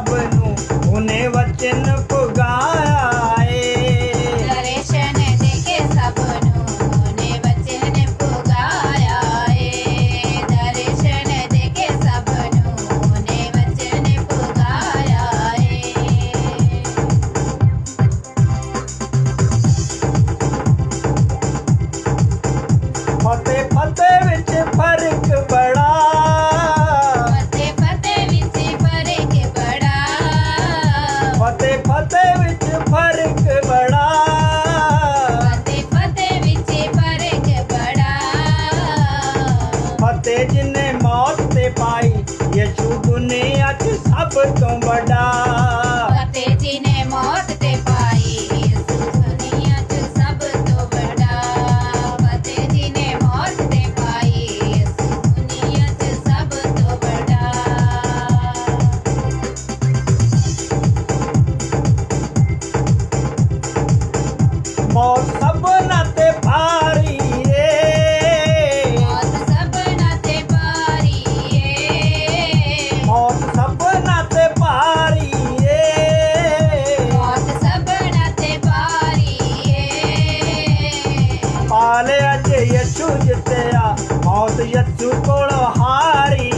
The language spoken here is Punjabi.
સબનું ઉને વચન ਨਾਲ ਅਜੇ ਯਸ਼ੂ ਜਿੱਤਿਆ ਮੌਤ ਯਸ਼ੂ ਕੋਲ ਹਾਰੀ।